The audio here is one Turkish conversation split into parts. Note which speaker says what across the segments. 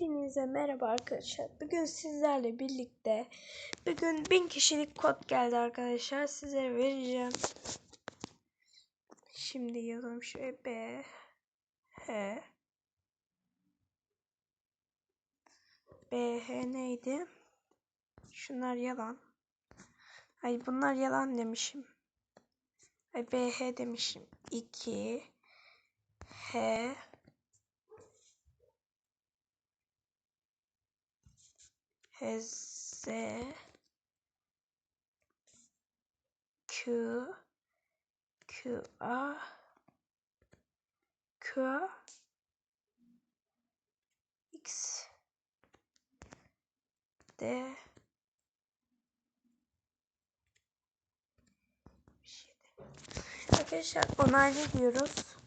Speaker 1: Hepinize merhaba arkadaşlar. Bugün sizlerle birlikte bugün bin kişilik kod geldi arkadaşlar. Size vereceğim. Şimdi yazalım şöyle B H B H neydi? Şunlar yalan. Ay bunlar yalan demişim. Ay B H demişim. 2 H Z Q Q A Q X D şey Arkadaşlar onaylı diyoruz.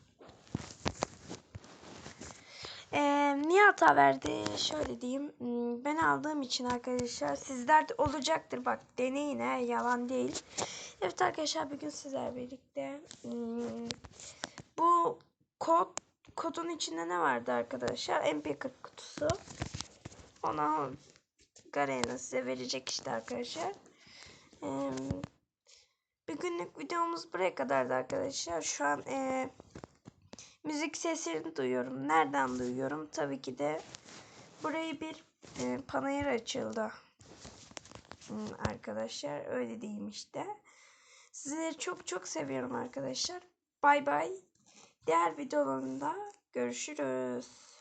Speaker 1: Niye hata verdi? Şöyle diyeyim. Hmm, Ben aldığım için arkadaşlar sizler de olacaktır. Bak deneyin he, yalan değil. Evet arkadaşlar bugün sizler birlikte hmm, bu kod kodun içinde ne vardı arkadaşlar? MP40 kutusu. Ona Garena size verecek işte arkadaşlar. Ee, bugünlük videomuz buraya kadardı arkadaşlar. Şu an ee, müzik seslerini duyuyorum. Nereden duyuyorum? Tabii ki de burayı bir e, panayır açıldı. Hmm, arkadaşlar öyle diyeyim işte. Sizleri çok çok seviyorum arkadaşlar. Bay bay. Diğer videolarında görüşürüz.